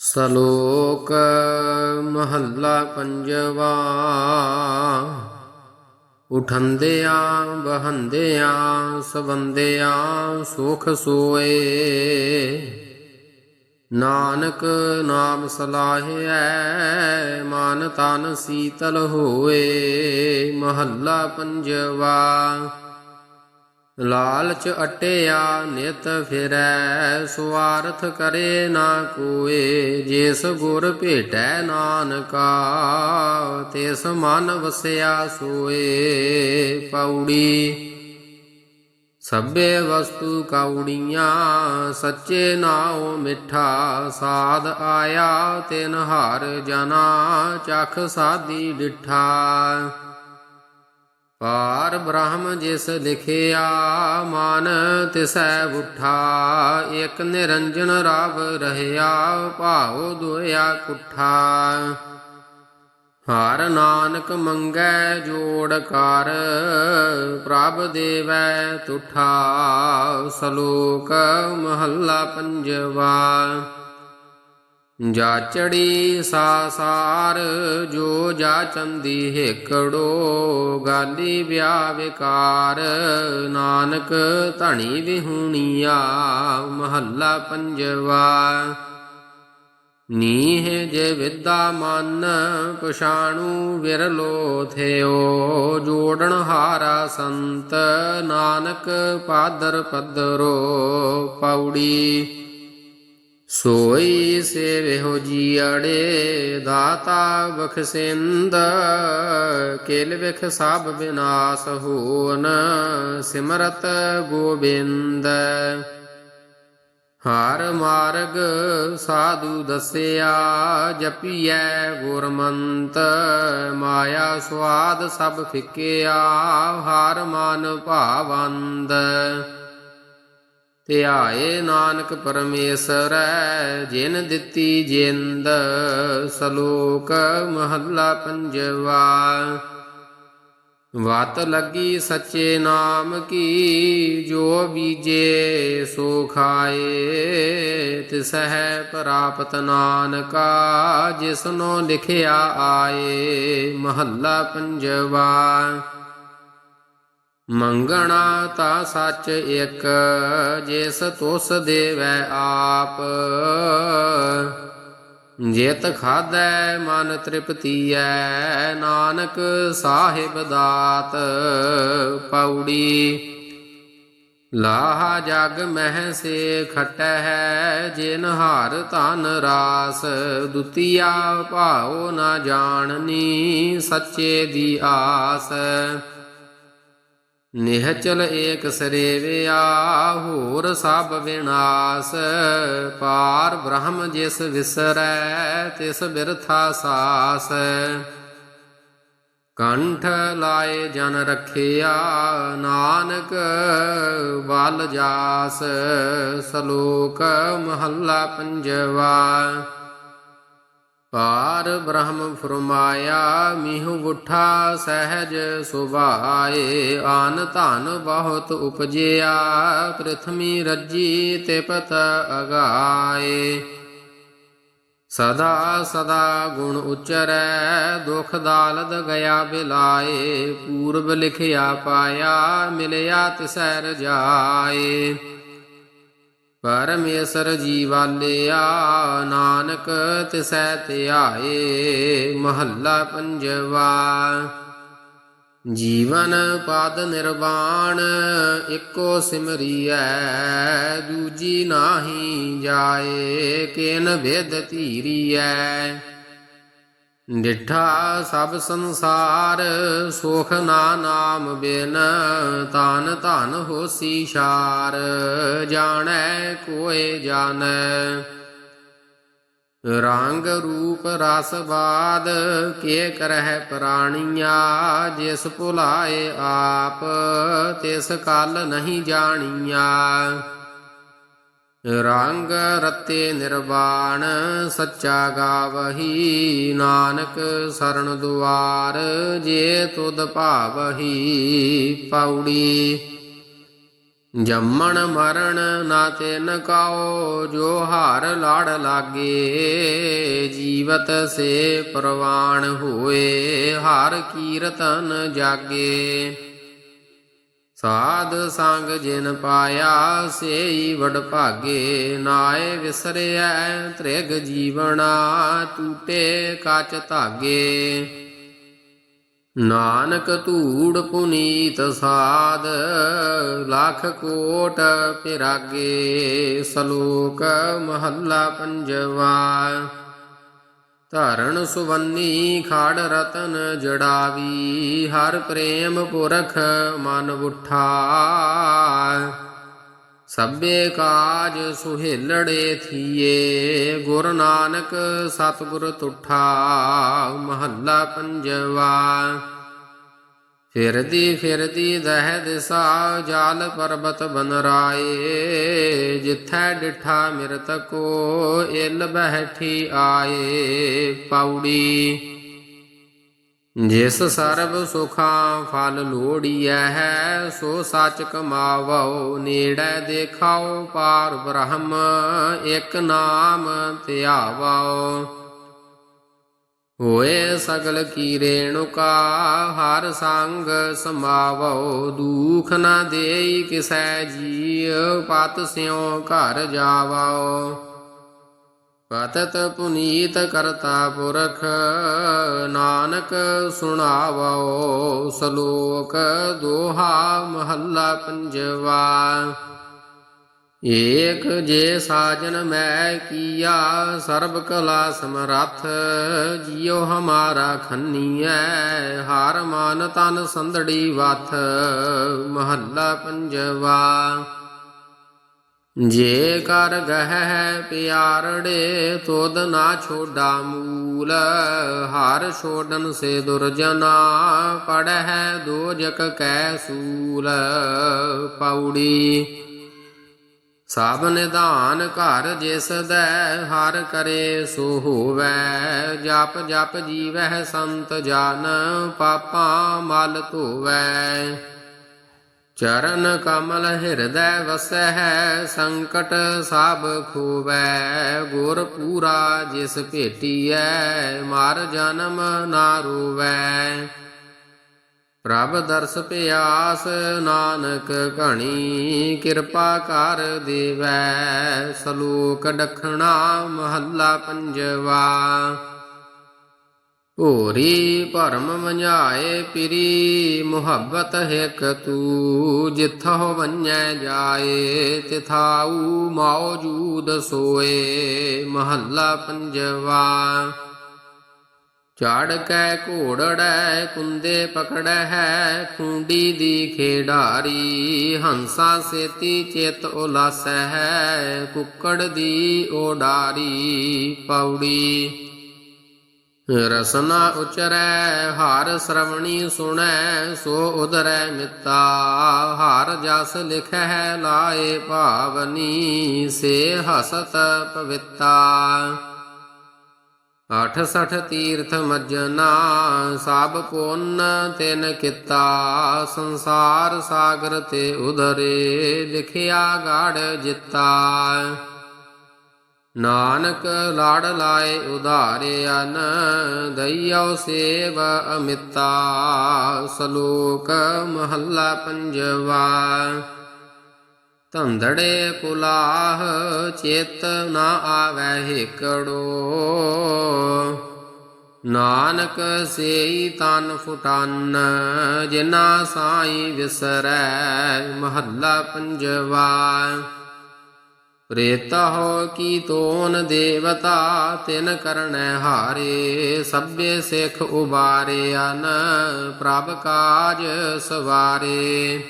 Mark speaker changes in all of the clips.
Speaker 1: ਸਲੋਕ ਮਹੱਲਾ ਪੰਜਵਾ। ਉਠੰਦਿਆਂ ਬਹੰਦਿਆਂ ਸਬੰਦਿਆਂ ਸੁਖ ਸੋਏ। ਨਾਨਕ ਨਾਮ ਸਲਾਹਿਐ, ਮਨ ਤਨ ਸੀਤਲ ਹੋਏ। ਮਹੱਲਾ ਪੰਜਵਾ। ਲਾਲਚ ਅਟਿਆ ਨਿਤ ਫਿਰੈ, ਸੁਆਰਥ ਕਰੇ ਨਾ ਕੋਏ, ਜਿਸ ਗੁਰ ਭੇਟੈ ਨਾਨਕਾ, ਤਿਸ ਮਨ ਵਸਿਆ ਸੋਏ। ਪੌੜੀ ਸਭੇ ਵਸਤੂ ਕੌੜੀਆਂ ਸੱਚੇ ਨਾਉ ਮਿੱਠਾ, ਸਾਧ ਆਇਆ ਤਿਨ ਹਰ ਜਨਾ, ਚਖ ਸਾਦੀ ਡਿਠਾ। ਪਾਰ ਬ੍ਰਹਮ ਜਿਸ ਲਿਖਿਆ, ਮਨ ਤਿਸੈ ਉਠਾ। ਇਕ ਨਿਰੰਜਨ ਰਵ ਰਹਿਆ, ਭਾਉ ਦੁਇਆ ਕੁਠਾ। ਹਰ ਨਾਨਕ ਮੰਗੈ, ਜੋੜ ਕਰ, ਪ੍ਰਭ ਦੇਵੈ ਤੁਠਾ। ਸਲੋਕ ਮਹੱਲਾ ਪੰਜਵਾ। ਜਾਚੜੀ ਸਾਸਾਰ ਜੋ ਜਾਚੰਦੀ ਹੇਕੜੋ, ਗਾਲੀ ਵਿਆ ਵਿਕਾਰ। ਨਾਨਕ ਧਣੀ ਵਿਹੂਣੀਆ, ਮਹੱਲਾ ਪੰਜਵਾ। ਨੀਹ ਜੇ ਵਿਦਾ ਮਨ, ਪਛਾਣੂ ਵਿਰਲੋ ਥਿਓ। ਜੋੜਨ ਹਾਰਾ ਸੰਤ, ਨਾਨਕ ਪਾਦਰ ਪਦਰੋ ਪੌੜੀ। ਸੋਈ ਸੇਵਿਓ ਜੀੜੇ ਦਾਤਾ ਬਖਸਿੰਦ, ਕਿਲ ਵਿਖ ਸਭ ਵਿਨਾਸ਼ ਹੋਨ ਸਿਮਰਤ ਗੋਬਿੰਦ। ਹਰ ਮਾਰਗ ਸਾਧੂ ਦਸਿਆ, ਜਪੀਐ ਗੁਰਮੰਤ, ਮਾਇਆ ਸੁਆਦ ਸਭ ਫਿਕਿਆ, ਹਰ ਮਨ ਭਾਵੰਦ। ਧਿਆਏ ਨਾਨਕ ਪਰਮੇਸ਼ਰ, ਜਿਨ ਦਿੱਤੀ ਜਿੰਦ ਸਲੋਕ ਮਹੱਲਾ ਪੰਜਵਾ। ਵਤ ਲੱਗੀ ਸੱਚੇ ਨਾਮ ਕੀ, ਜੋ ਬੀਜੇ ਸੋ ਖਾਏ। ਤਿਸਹਿ ਪ੍ਰਾਪਤ ਨਾਨਕਾ, ਜਿਸਨੋ ਲਿਖਿਆ ਆਏ। ਮਹੱਲਾ ਪੰਜਵਾ। ਮੰਗਣਾ ਤਾਂ ਸੱਚ ਇੱਕ, ਜਿਸ ਤੁਸ ਦੇਵੈ ਆਪ। ਜੇਤ ਖਾਦੈ ਮਨ ਤ੍ਰਿਪਤੀਐ, ਨਾਨਕ ਸਾਹਿਬ ਦਾਤ ਪੌੜੀ ਲਾਹ ਜਗ ਮਹਿ ਸੇ ਖਟੈ ਹੈ ਜਿਨ ਹਾਰ ਧਨ ਰਾਸ। ਦੁਤੀਆ ਭਾਉ ਨਾ ਜਾਣਨੀ ਸੱਚੇ ਦੀ ਆਸ। ਨਿਹਚਲ ਏਕ ਸਰੇਵਿਆ ਹੋਰ ਸਭ ਵਿਨਾਸ਼। ਪਾਰ ਬ੍ਰਹਮ ਜਿਸ ਵਿਸਰੈ, ਤਿਸ ਬਿਰਥਾ ਸਾਸ। ਕੰਠ ਲਾਏ ਜਨ ਰਖਿਆ, ਨਾਨਕ ਬਲ ਜਾਸ। ਸਲੋਕ ਮਹੱਲਾ ਪੰਜਵਾ। ਪਾਰ ਬ੍ਰਹਮ ਫਰਮਾਇਆ, ਮਿਹੁ ਉਠਾ ਸਹਿਜ ਸੁਭਾਏ, ਆਨ ਧਨ ਬਹੁਤ ਉਪਜਿਆ, ਪ੍ਰਥਮੀ ਰੱਜੀ ਤੇ ਪਤ ਅਗਾਏ। ਸਦਾ ਸਦਾ ਗੁਣ ਉਚਰੈ, ਦੁਖ ਦਾਲਦ ਗਿਆ ਬਿਲਾਏ, ਪੂਰਬ ਲਿਖਿਆ ਪਾਇਆ, ਮਿਲਿਆ ਤਿਸੈ ਰਜਾਏ ਪਰਮੇਸ਼ਰ ਜੀ ਜੀਵਾਲਿਆ, ਨਾਨਕ ਤਿਸੈ ਧਿਆਏ, ਮਹੱਲਾ ਪੰਜਵਾ। ਜੀਵਨ ਪਦ ਨਿਰਵਾਣ, ਇੱਕੋ ਸਿਮਰੀਐ, ਦੂਜੀ ਨਾਹੀ ਜਾਏ, ਕਿਨ ਵਿਦ ਧੀਰੀਐ। ਡਿਠਾ ਸਭ ਸੰਸਾਰ, ਸੁਖ ਨਾ ਨਾਮ ਬਿਨ ਤਨ ਧਨ ਹੋਸੀ ਛਾਰ ਜਾਣੈ ਕੋਏ ਜਾਣੈ। ਰੰਗ ਰੂਪ ਰਸ ਬਾਦ, ਕੇ ਕਰਹਿ ਪ੍ਰਾਣੀਆਂ, ਜਿਸ ਭੁਲਾਏ ਆਪ, ਤਿਸ ਕਲ ਨਹੀਂ ਜਾਣੀਆਂ। ਰੰਗ ਰਤੇ ਨਿਰਵਾਣ ਸੱਚਾ ਗਾਵਹੀ, ਨਾਨਕ ਸਰਣ ਦੁਆਰ ਜੇ ਤੁਧ ਭਾਵਹੀ ਪੌੜੀ। ਜੰਮਣ ਮਰਨ ਨਾ ਤਿਨ ਕਾਓ, ਜੋ ਹਾਰ ਲਾੜ ਲਾਗੇ, ਜੀਵਤ ਸੇ ਪ੍ਰਵਾਣ ਹੋਏ, ਹਾਰ ਕੀਰਤਨ ਜਾਗੇ। ਸਾਧ ਸੰਗ ਜਿਨ ਪਾਇਆ ਸੇਈ ਵਡ ਭਾਗੇ, ਨਾਏ ਵਿਸਰਿਐ ਤ੍ਰਿਗ ਜੀਵਣਾ ਟੂਟੇ ਕਾਚ ਧਾਗੇ। ਨਾਨਕ ਧੂੜ ਪੁਨੀਤ ਸਾਧ, ਲੱਖ ਕੋਟ ਪਿਰਾਗੇ, ਸ਼ਲੋਕ ਮਹੱਲਾ ਪੰਜਵਾ। ਧਰਨ ਸੁਵੰਨੀ ਖਾੜ ਰਤਨ ਜੜਾਵੀ, ਹਰ ਪ੍ਰੇਮ ਪੁਰਖ ਮਨ ਉਠਾ। ਸਭੇ ਕਾਜ ਸੁਹੇਲੜੇ ਥੀਏ, ਗੁਰ ਨਾਨਕ ਸਤਿਗੁਰ ਤੁਠਾ, ਮਹੱਲਾ ਪੰਜਵਾ। ਫਿਰਦੀ ਫਿਰਦੀ ਦਹਿ ਦਿਸਾ ਜਾਲ ਪਰਬਤ ਬਨਰਾਏ, ਜਿਥੈ ਡਿਠਾ ਮਿਰਤ ਕੋ ਇਲ ਬਹਿਠੀ ਆਏ। ਪੌੜੀ, ਜਿਸ ਸਰਬ ਸੁਖਾਂ ਫਲ ਲੋੜੀਐ ਹੈ, ਸੋ ਸੱਚ ਕਮਾਵੋ ਨੇੜੇ ਦੇਖਾਓ ਪਾਰ ਬ੍ਰਹਮ ਇਕ ਨਾਮ ਧਿਆਵੋ ਹੋਏ ਸਗਲ ਕੀ ਰੇਣੁਕਾ ਹਰ ਸੰਗ ਸਮਾਵੋ, ਦੁਖ ਨਾ ਦੇਈ ਕਿਸੈ ਜੀਉ, ਪਤ ਸਿਉ ਘਰ ਜਾਵਾਓ ਪਤਤ ਪੁਨੀਤ ਕਰਤਾ ਪੁਰਖ, ਨਾਨਕ ਸੁਣਾਵੋ, ਸ਼ਲੋਕ ਦੋਹਾ ਮਹੱਲਾ ਪੰਜਵਾ। ਏਕ ਜੇ ਸਾਜਨ ਮੈਂ ਕੀਆ, ਸਰਬ ਕਲਾ ਸਮਰੱਥ, ਜਿਉ ਹਮਾਰਾ ਖੰਨੀਐ, ਹਾਰ ਮਾਨ ਤਨ ਸੰਦੜੀ ਵਥ, ਮਹੱਲਾ ਪੰਜਵਾ। ਜੇ ਕਰ ਗਹਿ ਪਿਆਰੜੇ ਤੋਦ ਨਾ ਛੋਡਾ ਮੂਲ, ਹਾਰ ਛੋਡਨ ਸੇ ਦੁਰਜਨਾ, ਪੜਹਿ ਦੋਜਕ ਕੈ ਸੂਲ ਪੌੜੀ ਸਭ ਨਿਧਾਨ ਘਰ ਜਿਸ ਦੈ ਹਰ ਕਰੇ ਸੋ ਹੋਵੈ, ਜਪ ਜਪ ਜੀਵਹਿ ਸੰਤ ਜਨ, ਪਾਪਾਂ ਮਲ ਧੋਵੈ। ਚਰਨ ਕਮਲ ਹਿਰਦੈ ਵਸੈ ਹੈ ਸੰਕਟ ਸਭ ਖੋਵੈ। ਗੁਰ ਪੂਰਾ ਜਿਸ ਭੇਟੀਐ, ਮਰ ਜਨਮ ਨਾ ਰੋਵੈ। ਪ੍ਰਭ ਦਰਸ ਪਿਆਸ ਨਾਨਕ ਘਣੀ, ਕਿਰਪਾ ਕਰ ਦੇਵੈ ਸ਼ਲੋਕ ਡਖਣਾ ਮਹੱਲਾ ਪੰਜਵਾ। ਭੋਰੀ ਭਰਮ ਵੰਝਾਏ ਪਿਰੀ, ਮੁਹੱਬਤ ਹਿਕ ਤੂ ਜਿਥੋ ਵੰਝੈ ਜਾਏ ਤਿਥਾਉ ਮੌਜੂਦ ਸੋਏ, ਮਹੱਲਾ ਪੰਜਵਾ। ਚੜ ਕੈ ਘੋੜੜੈ, ਕੁੰਦੇ ਪਕੜੈ ਹੈ ਖੁੰਡੀ ਦੀ ਖੇਡਾਰੀ, ਹੰਸਾ ਸੇਤੀ ਚਿਤ ਉਲਾਸੈ ਹੈ ਕੁੱਕੜ ਦੀ ਓਡਾਰੀ, ਪੌੜੀ। ਰਸਨਾ ਉਚਰੈ, ਹਾਰ ਸ਼ਰਵਣੀ ਸੁਣੈ, ਸੋ ਉਦਰੈ ਮਿੱਤਾ। ਹਾਰ ਜਸ ਲਿਖੈ ਲਾਏ ਭਾਵਨੀ, ਸੇ ਹਸਤ ਪਵਿੱਤਾ। ਅਠ ਸਠ ਤੀਰਥ ਮੱਜਨਾ, ਸਭ ਪੁੰਨ ਤਿਨ ਕੀਤਾ, ਸੰਸਾਰ ਸਾਗਰ ਤੇ ਉਧਰੇ ਲਿਖਿਆ ਗਾੜ ਜਿੱਤਾ। ਨਾਨਕ ਲਾੜ ਲਾਏ ਉਧਾਰੇ ਅਨ, ਦਈਓ ਸੇਵ ਅਮਿਤਾ, ਸ਼ਲੋਕ ਮਹੱਲਾ ਪੰਜਵਾ। ਧੰਦੜੇ ਪੁਲਾਹ ਚੇਤ ਨਾ ਆਵੈ ਹਿਕੜੋ। ਨਾਨਕ ਸੇਈ ਤਨ ਫੁਟਨ, ਜਿਨਾ ਸਾਈ ਵਿਸਰੈ ਮਹੱਲਾ ਪੰਜਵਾ। ਹੋ ਕੀ ਤੋਨ ਦੇਵਤਾ, ਤਿਨ ਕਰਣੈ ਹਾਰੇ, ਸਭੇ ਸਿਖ ਉਬਾਰੇ ਅਨ ਪ੍ਰਭ ਕਾਜ ਸਵਾਰੇ।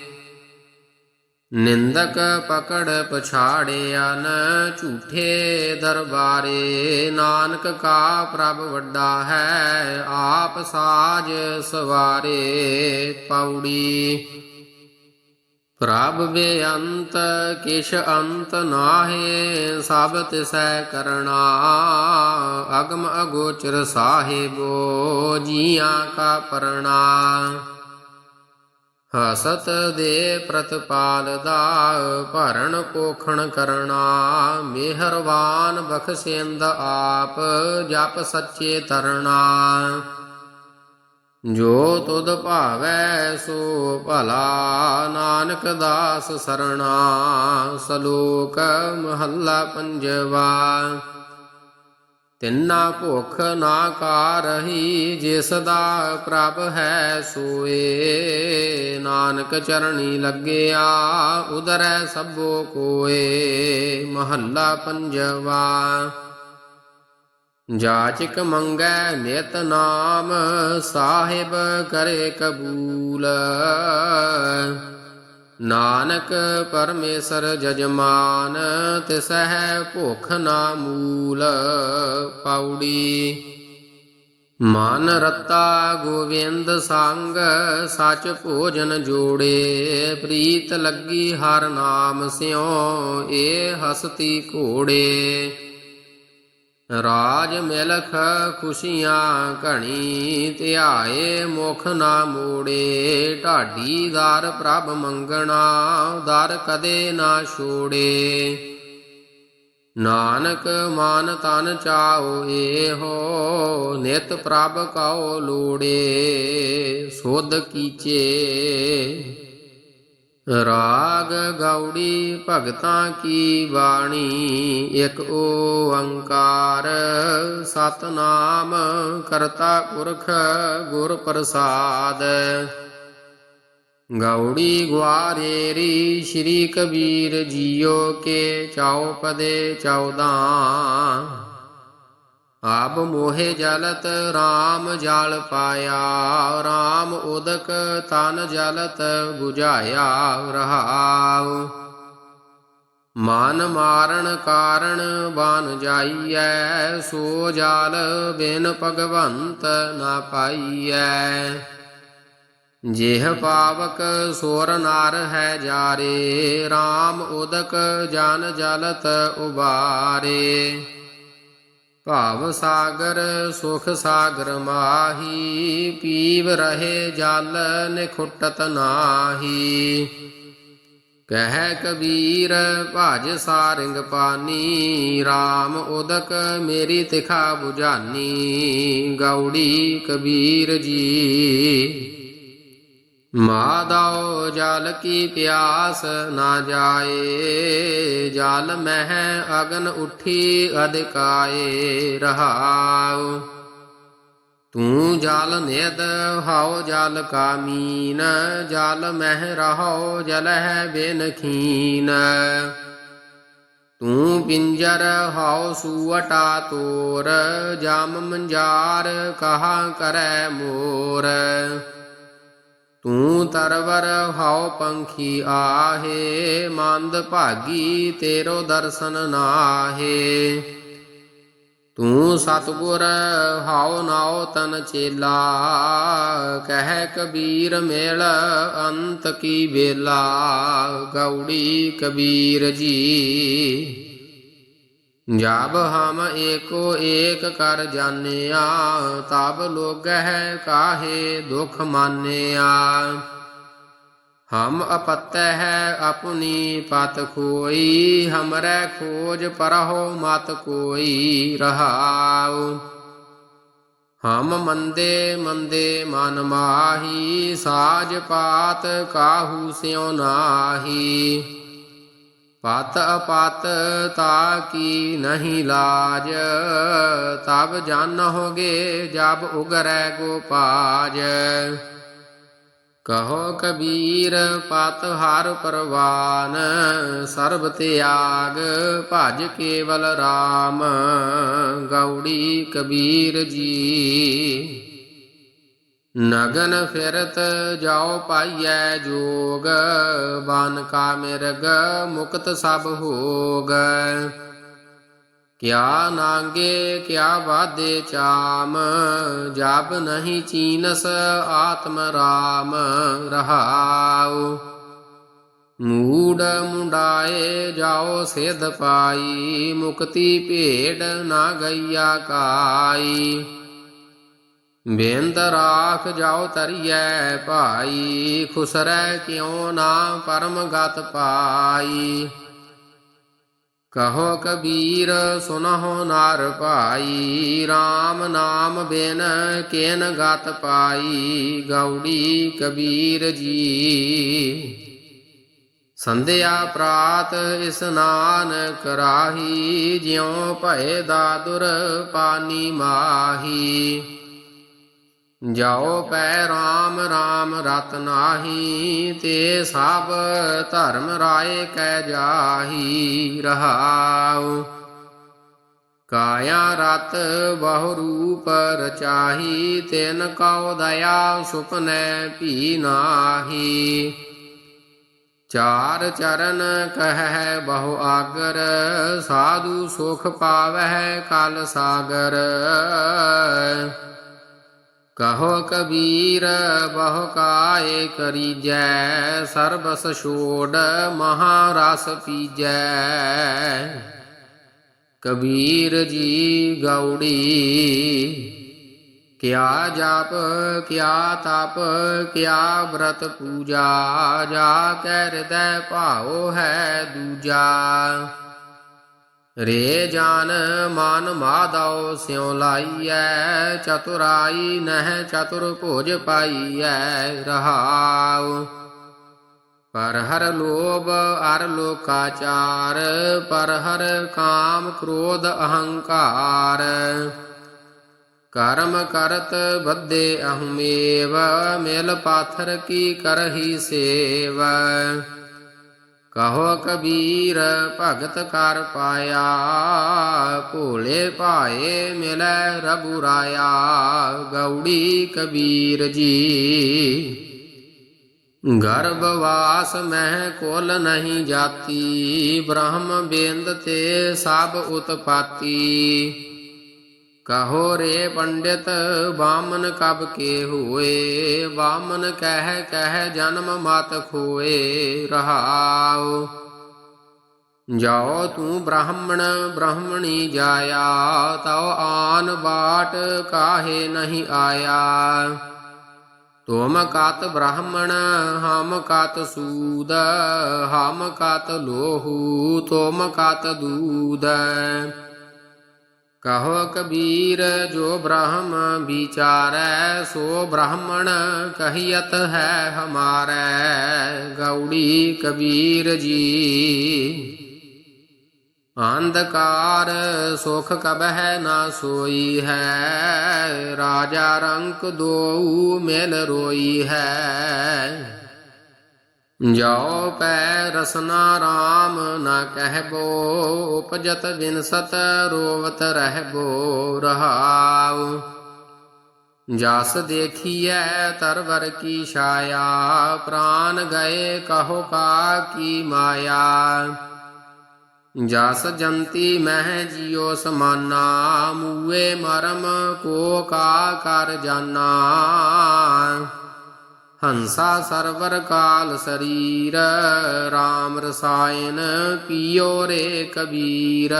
Speaker 1: ਨਿੰਦਕ ਪਕੜ ਪਛਾੜਿਆ ਨ ਝੂਠੇ ਦਰਬਾਰੇ, ਨਾਨਕ ਕਾ ਪ੍ਰਭ ਵੱਡਾ ਹੈ ਆਪ ਸਾਜ ਸਵਾਰੇ, ਪੌੜੀ। ਪ੍ਰਭ ਬੇਅੰਤ, ਕਿਛ ਅੰਤ ਨਾਹੇ, ਸਭ ਤਿਸੈ ਕਰਣਾ, ਅਗਮ ਅਗੋਚਰ ਸਾਹਿਬੋ, ਜੀਆਂ ਕਾ ਪਰਣਾ। ਹਸਤ ਦੇ ਪ੍ਰਤਪਾਲ ਦਾ ਭਰਨ ਪੋਖਣ ਕਰਣਾ। ਮਿਹਰਵਾਨ ਬਖਸ਼ਿੰਦ ਆਪ ਜਪ ਸੱਚੇ ਤਰਣਾ। ਜੋ ਤੁਧ ਭਾਵੈ ਸੋ ਭਲਾ ਨਾਨਕ ਦਾਸ ਸਰਣਾ। ਸਲੋਕ ਮਹੱਲਾ ਪੰਜਵਾ। ਤਿੰਨਾ ਭੁਖ ਨਾ ਕਾਰਹੀ ਜਿਸ ਦਾ ਪ੍ਰਭ ਹੈ ਸੋਏ। ਨਾਨਕ ਚਰਣੀ ਲੱਗਿਆ, ਉਦਰੈ ਸਭੋ ਕੋਏ। ਮਹੱਲਾ ਪੰਜਵਾ, ਜਾਚਕ ਮੰਗੈ ਨਿਤ ਨਾਮ, ਸਾਹਿਬ ਕਰੇ ਕਬੂਲ। ਨਾਨਕ ਪਰਮੇਸ਼ਰ ਜਜਮਾਨ, ਤਿਸਹਿ ਭੁਖ ਨਾ ਮੂਲ ਪੌੜੀ ਮਨ ਰਤਾ ਗੋਵਿੰਦ ਸੰਗ, ਸਚ ਭੋਜਨ ਜੋੜੇ, ਪ੍ਰੀਤ ਲੱਗੀ ਹਰ ਨਾਮ ਸਿਉ, ਏ ਹਸਤੀ ਘੋੜੇ। ਰਾਜ ਮਿਲਖ ਖੁਸ਼ੀਆਂ ਘਣੀ ਧਿਆਏ, ਮੁਖ ਨਾ ਮੋੜੇ, ਢਾਡੀ ਦਰ ਪ੍ਰਭ ਮੰਗਣਾ, ਦਰ ਕਦੇ ਨਾ ਛੋੜੇ। ਨਾਨਕ ਮਨ ਤਨ ਚਾਓ ਏਹੋ ਨਿਤ ਪ੍ਰਭ ਕਉ ਲੋੜੇ, ਸੁਧ ਕੀਚੇ। ਰਾਗ ਗੌੜੀ ਭਗਤਾਂ ਕੀ ਬਾਣੀ? ਇੱਕ ਓੰਕਾਰ ਸਤਨਾਮ ਕਰਤਾ ਪੁਰਖ ਗੁਰ ਪ੍ਰਸਾਦ। ਗੌੜੀ ਗਵਾਰੇਰੀ ਸ਼੍ਰੀ ਕਬੀਰ ਜੀਓ ਕੇ ਚੌਪਦੇ 14 ਆਪ ਮੋਹਿ ਜਲਤ RAM ਜਲ ਪਾਇਆ RAM ਉਦਕ ਤਨ ਜਲਤ 부ਝਾਇਆ, ਰਹਾਉ। ਮਨ ਮਾਰਨ ਕਾਰਣ ਬਨ ਜਾਈਐ, ਸੋ ਜਾਲ ਬਿਨ ਭਗਵੰਤ ਨਾ ਪਾਈਐ। ਜਿਹ ਪਾਵਕ ਸੋਰ ਨਾਰ ਹੈ ਜਾਰੇ RAM ਉਦਕ ਜਨ ਜਲਤ ਉਬਾਰੇ। ਭਾਵ ਸਾਗਰ, ਸੁਖ ਸਾਗਰ ਮਾਹੀ, ਪੀਵ ਰਹੇ ਜਲ ਨਿਖੁੱਟਤ ਨਾਹੀ। ਕਹਿ ਕਬੀਰ, ਭਜ ਸਾਰਿੰਗ ਪਾਨੀ RAM ਉਦਕ ਮੇਰੀ ਤਿਖਾ 부ਝਾਨੀ ਗੌੜੀ ਕਬੀਰ ਜੀ। ਮਾਦਾਓ ਜਲ ਕੀ ਪਿਆਸ ਨਾ ਜਾਏ, ਜਲ ਮਹਿ ਅਗਨ ਉਠੀ ਅਦਕਾਏ ਰਹਾਉ। ਤੂੰ ਜਲ ਨਿਦ ਹਾਉ ਜਲ ਕਾਮੀਨ, ਜਲ ਮਹਿ ਰਹੋ ਜਲ ਹੈ ਬਿਨ ਤੂੰ ਪਿੰਜਰ ਹਾਉ ਸੂਵਟਾ ਤੋਰ, ਜਮ ਮੰਜਾਰ ਕਹਾ ਕਰੈ ਮੋਰ। ਤੂੰ ਤਰਵਰ ਹਾਉ ਪੰਖੀ ਆਹੇ, ਮੰਦ ਭਾਗੀ ਤੇਰੋ ਦਰਸ਼ਨ ਨਾਹੇ। ਤੂੰ ਸਤਗੁਰ ਹਾਉ ਨਾਉ ਤਨ ਚੇਲਾ, ਕਹਿ ਕਬੀਰ ਮੇਲ ਅੰਤ ਕੀ ਵੇਲਾ, ਗੌੜੀ ਕਬੀਰ ਜੀ। ਜਬ ਹਮ ਏਕੋ ਏਕ ਕਰ ਜਾਣਿਆ, ਤਬ ਲੋਗਹਿ ਕਾਹੇ ਦੁਖ ਮਾਨਿਆ। ਹਮ ਅਪਤੈ ਹੈ ਆਪਣੀ ਪਤ ਕੋਈ ਹਮਰੇ ਖੋਜ ਪਰਹੁ ਮਤ ਕੋਈ ਰਹਾਉ। ਹਮ ਮੰਦੇ ਮੰਦੇ ਮਨ ਮਾਹੀ, ਸਾਜ ਪਾਤ ਕਾਹੂ ਸਿਉ ਨਾਹੀ। ਪਤ ਅਪਤ ਤਾ ਕੀ ਨਹੀਂ ਲਾਜ, ਤਬ ਜਨ ਹੋਗੇ ਜਬ ਉਗਰੈ ਗੋਪਾਜ। ਕਹੋ ਕਬੀਰ, ਪਤ ਹਰ ਪਰਵਾਨ, ਸਰਬ ਤਿਆਗ ਭਜ ਕੇਵਲ RAM ਗੌੜੀ ਕਬੀਰ ਜੀ। ਨਗਨ ਫਿਰਤ ਜਾਓ ਪਾਈਐ ਜੋਗ ਬਨ ਕਾ ਮਿਰਗ ਮੁਕਤ ਸਭ ਹੋਗ। ਕਿਆ ਨਾਂਗੇ, ਕਿਆ ਵਾਦੇ ਚਾਮ, ਜਬ ਨਹੀਂ ਚੀਨਸ ਆਤਮ ਰਾਮ ਰਹਾਉ। ਮੂੜ ਮੁੰਡਾਏ ਜਾਓ ਸਿਧ ਪਾਈ, ਮੁਕਤੀ ਭੇੜ ਨਾ ਗਈਆ ਕਾਈ। ਬੇਂਦ ਰਾਖ ਜਾਓ ਤਰੀਐ ਭਾਈ, ਖੁਸਰੈ ਕਿਉ ਨਾ ਪਰਮ ਗਤ ਪਾਈ। ਕਹੋ ਕਬੀਰ, ਸੁਨਹੁ ਨਾਰ ਭਾਈ RAM ਨਾਮ ਬਿਨ ਕੇਨ ਗਤ ਪਾਈ, ਗੌੜੀ ਕਬੀਰ ਜੀ। ਸੰਧਿਆ ਪ੍ਰਾਤ ਇਸਨਾਨ ਕਰਾਹੀ ਜਿਉ ਭਏ ਦਾਦੁਰ ਪਾਨੀ ਮਾਹੀ। ਜਾਓ ਪੈ RAM RAM ਰਤ ਨਾਹੀ, ਤੇ ਸਭ ਧਰਮ ਰਾਏ ਕੈ ਜਾਹੀ, ਰਹਾਉ। ਕਾਇਆ ਰਤ ਬਹੁ ਰੂਪ ਰਚਾਹੀ, ਤਿਨ ਕਉ ਦਇਆ ਸੁਪਨੈ ਭੀ ਨਾਹੀ। ਚਾਰ ਚਰਨ ਕਹਿ ਬਹੁ ਆਗਰ, ਸਾਧੂ ਸੁਖ ਪਾਵਹਿ ਕਲ ਸਾਗਰ। ਕਹੋ ਕਬੀਰ, ਬਹੁ ਕਾਏ ਕਰੀਜੈ, ਸਰਬਸ ਛੋੜ ਮਹਾ ਰਸ ਪੀਜੈ। ਕਬੀਰ ਜੀ ਗੌੜੀ, ਕਿਆ ਜਾਪ, ਕਿਆ ਤਪ, ਕਿਆ ਬ੍ਰਤ ਪੂਜਾ, ਜਾ ਕੈ ਹਿਰਦੈ ਭਾਉ ਹੈ ਦੂਜਾ। ਰੇ ਜਾਨ ਮਨ ਮਾਦਉ ਸਿਉ ਲਾਈਐ, ਚਤੁਰਾਈ ਨਹਿ ਚਤੁਰ ਭੋਜ ਪਾਈਐ, ਰਹਾਉ। ਪਰ ਹਰ ਲੋਭ ਅਰ ਲੋਕਾਚਾਰ, ਪਰ ਹਰ ਕਾਮ ਕ੍ਰੋਧ ਅਹੰਕਾਰ। ਕਰਮ ਕਰਤ ਬੱਦੇ ਅਹਮੇਵ, ਮਿਲ ਪਾਥਰ ਕੀ ਕਰਹੀ ਸੇਵ। ਕਹੋ ਕਬੀਰ, ਭਗਤ ਕਰ ਪਾਇਆ। ਭੋਲੇ ਭਾਏ ਮਿਲੈ ਰਘੁਰਾਇਆ ਗੌੜੀ ਕਬੀਰ ਜੀ ਗਰਭਵਾਸ ਮਹਿ ਕੁਲ ਨਹੀਂ ਜਾਤੀ। ਬ੍ਰਹਮ ਬਿੰਦ ਤੇ ਸਭ ਉਤਪਾਤੀ। ਕਹੋ ਰੇ ਪੰਡਿਤ, ਬਾਮਨ ਕਬ ਕੇ ਹੋਏ? ਬਾਮਨ ਕਹਿ ਕਹਿ ਜਨਮ ਮਤ ਖੋਏ ਰਹਾਉ। ਜਾਓ ਤੂੰ ਬ੍ਰਾਹਮਣ, ਬ੍ਰਾਹਮਣੀ ਜਾਇਆ, ਤਉ ਆਨ ਬਾਟ ਕਾਹੇ ਨਹੀਂ ਆਇਆ। ਤੁਮ ਕਤ ਬ੍ਰਾਹਮਣ, ਹਮ ਕਤ ਸੂਦ, ਹਮ ਕਤ ਲੋਹੂ, ਤੁਮ ਕਤ ਦੂਦ। ਕਹੋ ਕਬੀਰ, ਜੋ ਬ੍ਰਹਮ ਵਿਚਾਰੈ, ਸੋ ਬ੍ਰਾਹਮਣ ਕਹੀਅਤ ਹੈ ਹਮਾਰੈ। ਗੌੜੀ ਕਬੀਰ ਜੀ, ਅੰਧਕਾਰ ਸੁਖ ਕਬਹਿ ਨਾ ਸੋਈ ਹੈ। ਰਾਜਾ ਰੰਕ ਦੋਊ ਮਿਲ ਰੋਈ ਹੈ। ਜਾਓ ਪੈ ਰਸਨਾ RAM ਨਾ ਕਹਿਬੋ ਉਪਜਤ ਵਿਨਸਤ ਰੋਵਤ ਰਹਿਬੋ ਰਹਾਉ। ਜਸ ਦੇਖੀਐ ਤਰਵਰ ਕੀ ਛਾਇਆ, ਪ੍ਰਾਨ ਗਏ ਕਹੋ ਕਾ ਕੀ ਮਾਇਆ। ਜਸ ਜੰਤੀ ਮਹਿ ਜਿਉ ਸਮਾਨਾ, ਮੂਏ ਮਰਮ ਕੋ ਕਾ ਕਰ ਜਾਨਾ। ਹੰਸਾ ਸਰਵਰ ਕਾਲ ਸਰੀਰ RAM ਰਸਾਇਨ ਪੀਓ ਰੇ ਕਬੀਰ,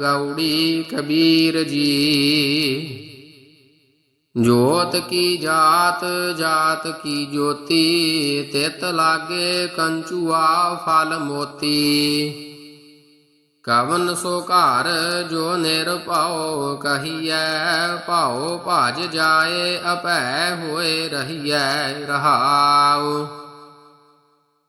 Speaker 1: ਗੌੜੀ ਕਬੀਰ ਜੀ। ਜੋਤ ਕੀ ਜਾਤ ਜਾਤ ਕੀ ਜੋਤੀ, ਤਿਤ ਲਾਗੇ ਕੰਚੂਆ ਫਲ ਮੋਤੀ। ਕਵਨ ਸੋ ਘਰ ਜੋ ਨਿਰਭਉ ਕਹੀਐ, ਭਾਉ ਭਜ ਜਾਏ ਅਪੈ ਹੋਏ ਰਹੀਐ ਰਹਾਉ।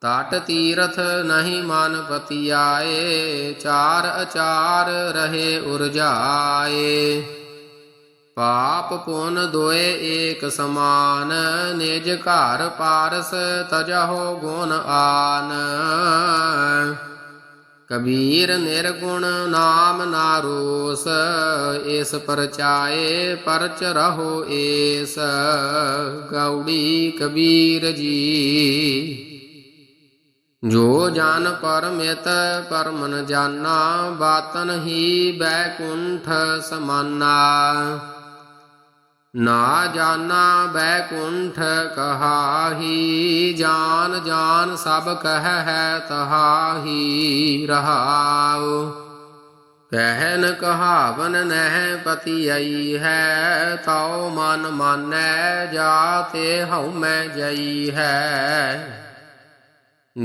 Speaker 1: ਤਟ ਤੀਰਥ ਨਹੀਂ ਮਨ ਪਤੀ ਆਏ ਚਾਰ ਅਚਾਰ ਰਹੇ ਉਰਜਾਏ। ਪਾਪ ਪੁਨ ਦੋਏ ਏਕ ਸਮਾਨ, ਨਿਜ ਘਰ ਪਾਰਸ ਤਜਹੁ ਗੁਣ ਆਨ। ਕਬੀਰ ਨਿਰਗੁਣ ਨਾਮ ਨਾਰੋਸ, ਇਸ ਪਰਚਾਏ ਪਰਚ ਰਹੋ ਏਸ। ਗੌੜੀ ਕਬੀਰ ਜੀ, ਜੋ ਜਨ ਪਰਮਿਤ ਪਰਮਨ ਜਾਨਾ, ਬਾਤਨ ਹੀ ਬੈਕੁੰਠ ਸਮਾਨਾ। ਨਾ ਜਾਣਾ ਬੈਕੁੰਠ ਕਹਾਹੀ, ਜਾਨ ਜਾਨ ਸਭ ਕਹਿ ਹੈ ਤਹਾਹੀ, ਰਹਾਉ। ਕਹਿਨ ਕਹਾਵਨ ਨਹਿ ਪਤੀ ਆਈ ਹੈ, ਤਉ ਮਨ ਮਾਨੈ ਜਾਤੇ ਹਉ ਮੈਂ ਜਈ ਹੈ।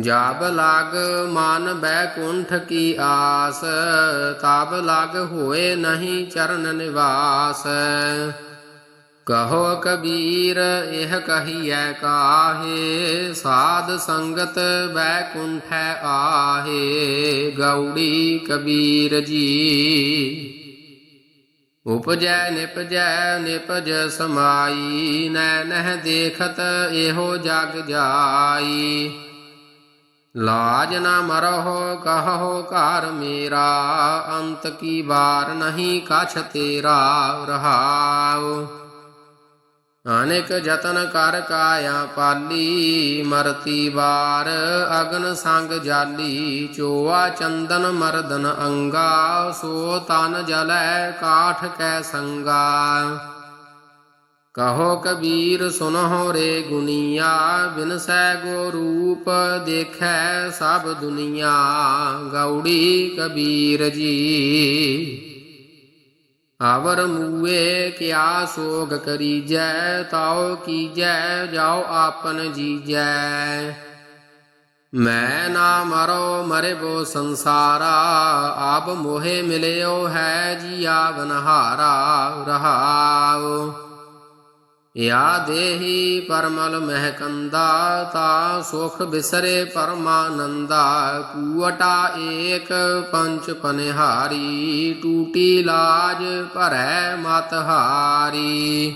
Speaker 1: ਜਬ ਲਗ ਮਨ ਬੈਕੁੰਠ ਕੀ ਆਸ, ਤਬ ਲਗ ਹੋਏ ਨਹੀਂ ਚਰਨ ਨਿਵਾਸ। ਕਹੋ ਕਬੀਰ, ਇਹ ਕਹੀਐ ਕਾਹੇ? ਸਾਧ ਸੰਗਤ ਬੈਕੁੰਠੈ ਆਹੇ ਗੌੜੀ ਕਬੀਰ ਜੀ। ਉਪਜੈ, ਨਿਪਜੈ, ਨਿਪਜ ਸਮਾਈ ਨੈਨਹਿ ਦੇਖਤ ਇਹੋ ਜਗ ਜਾਈ। ਲਾਜ ਨਾ ਮਰਹੁ ਕਹੋ ਘਰ ਮੇਰਾ, ਅੰਤ ਕੀ ਵਾਰ ਨਹੀਂ ਕਛ ਤੇਰਾ ਰਹਾਉ। ਅਨੇਕ ਜਤਨ ਕਰ ਕਾਇਆ ਪਾਲੀ, ਮਰਤੀ ਵਾਰ, ਅਗਨ ਸੰਗ ਜਾਲੀ, ਚੋਆ ਚੰਦਨ ਮਰਦਨ ਅੰਗਾ, ਸੋ ਤਨ ਜਲੈ ਕਾਠ ਕੈ ਸੰਗਾ। ਕਹੋ ਕਬੀਰ, ਸੁਨਹੁ ਰੇ ਗੁਨੀਆ, ਬਿਨਸੈ ਗੋ ਰੂਪ, ਦੇਖੈ ਸਭ ਦੁਨੀਆ, ਗੌੜੀ ਕਬੀਰ ਜੀ। ਆਵਰ ਮੂਏ ਕਿਆ ਸੋਗ ਕਰੀਜੈ, ਤਾਉ ਕੀਜੈ ਜਾਓ ਆਪਨ ਜੀਜੈ। ਮੈਂ ਨਾ ਮਰੋ ਮਰੇ ਬੋ ਸੰਸਾਰਾ, ਆਪ ਮੋਹਿ ਮਿਲਿਓ ਹੈ ਜੀਆ ਬਨਹਾਰਾ ਰਹਾਉ। ਯਾ ਦੇਹੀ ਪਰਮਲ ਮਹਿਕੰਦਾ, ਤਾ ਸੁਖ ਬਿਸਰੇ ਪਰਮਾਨੰਦਾ। ਕੂਟਾ ਏਕ ਪੰਚ ਪਨਿਹਾਰੀ, ਟੂਟੀ ਲਾਜ ਭਰੈ ਮਤ ਹਾਰੀ।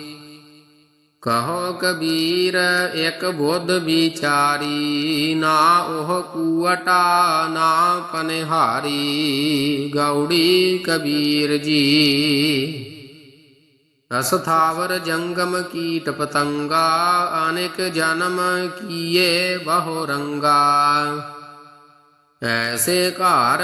Speaker 1: ਕਹੋ ਕਬੀਰ, ਇਕ ਬੁੱਧ ਵਿਚਾਰੀ, ਨਾ ਉਹ ਕੂਟਾ ਨਾ ਪਨਿਹਾਰੀ। ਗੌੜੀ ਕਬੀਰ ਜੀ। ਅਸਥਾਵਰ ਜੰਗਮ ਕੀਟ ਪਤੰਗਾ, ਅਨੇਕ ਜਨਮ ਕੀਏ ਬਹੁ ਰੰਗਾ। ਐਸੇ ਘਰ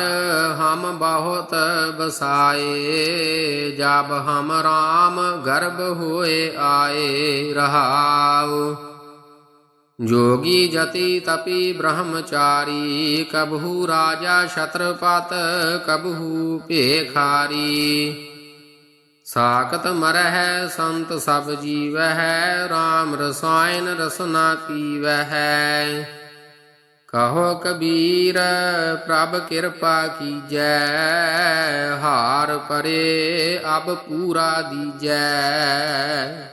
Speaker 1: ਹਮ ਬਹੁਤ ਬਸਾਏ ਜਬ ਹਮ ਰਾਮ ਗਰਭ ਹੋਏ ਆਏ ਰਹਾਉ। ਜੋਗੀ ਜਤੀ ਤਪੀ ਬ੍ਰਹਮਚਾਰੀ, ਕਬਹੂ ਰਾਜਾ ਛਤਰਪਤ, ਕਬਹੂ ਭੇਖਾਰੀ। ਸਾਖਤ ਮਰਹਿ ਸੰਤ ਸਭ ਜੀਵਹਿ RAM ਰਸਾਇਨ ਰਸਨਾ ਪੀਵਹਿ। ਕਹੋ ਕਬੀਰ, ਪ੍ਰਭ ਕਿਰਪਾ ਕੀਜੈ, ਹਾਰ ਪਰੇ ਅਬ ਪੂਰਾ ਦੀਜੈ।